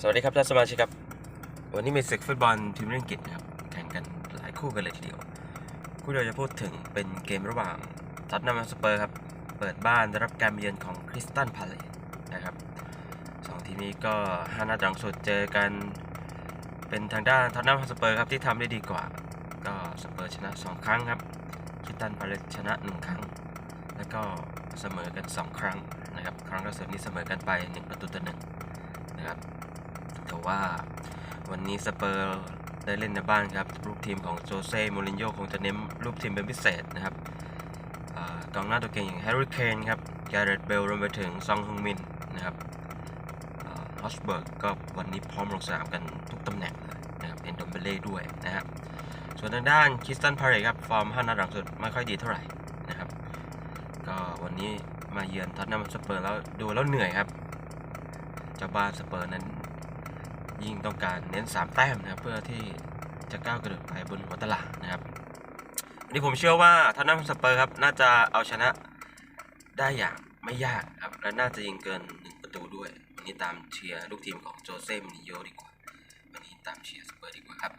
สวัสดีครับท่านสมาชิกครับ วันนี้มีศึกฟุตบอลทีมเล่นกิจนะครับแข่งกันหลายคู่กันเลยทีเดียว คู่เราจะพูดถึงเป็นเกมระหว่างท็อตแนมสเปอร์ครับ เปิดบ้านรับการมเยือนของคริสตันพาเลตนะครับสองทีมนี้ก็ห้านัดหลังสุดเจอกัน เป็นทางด้านท็อตแนมสเปอร์ครับที่ทำได้ดีกว่า ก็สเปอร์ชนะ 2 ครั้งครับคริสตันพาเลตชนะ 1 ครั้ง แล้วก็เสมอกัน 2 ครั้งนะครับ ครั้งล่าสุดนี้เสมอกันไป 1 ประตูต่อหนึ่งนะครับ แต่ว่าวันนี้สเปอร์ได้เล่นในบ้านครับ ลูกทีมของโจเซ่โมรินโญ่คงจะเน้นลูกทีมเป็นพิเศษนะครับกองหน้าตัวเก่งอย่างแฮร์รี่เคนครับแกเรตเบลรวมไปถึงซองฮึงมินนะครับฮอสเบิร์กก็วันนี้พร้อมลงสนามกันทุกตำแหน่งนะครับเอนโดมเบเล่ด้วยนะครับส่วนทางด้านคริสตันพาเรครับ ฟอร์ม5นัดหลังสุดไม่ค่อยดีเท่าไหร่นะครับ ก็วันนี้มาเยือนท็อตแนมสเปอร์แล้วดูแล้วเหนื่อยครับเจ้าบ้านสเปอร์นั้น ยิ่งต้องการเน้น 3 แต้มนะครับเพื่อที่จะก้าวกระโดดไปบนหัวตลาดนะครับวันนี้ผมเชื่อว่าทอนนัมสเปอร์ครับน่าจะเอาชนะได้อย่างไม่ยากครับและน่าจะยิงเกิน1ประตูด้วย วันนี้ตามเชียร์ลูกทีมของโจเซ่มินิโยดีกว่า วันนี้ตามเชียร์สเปอร์ดีกว่าครับ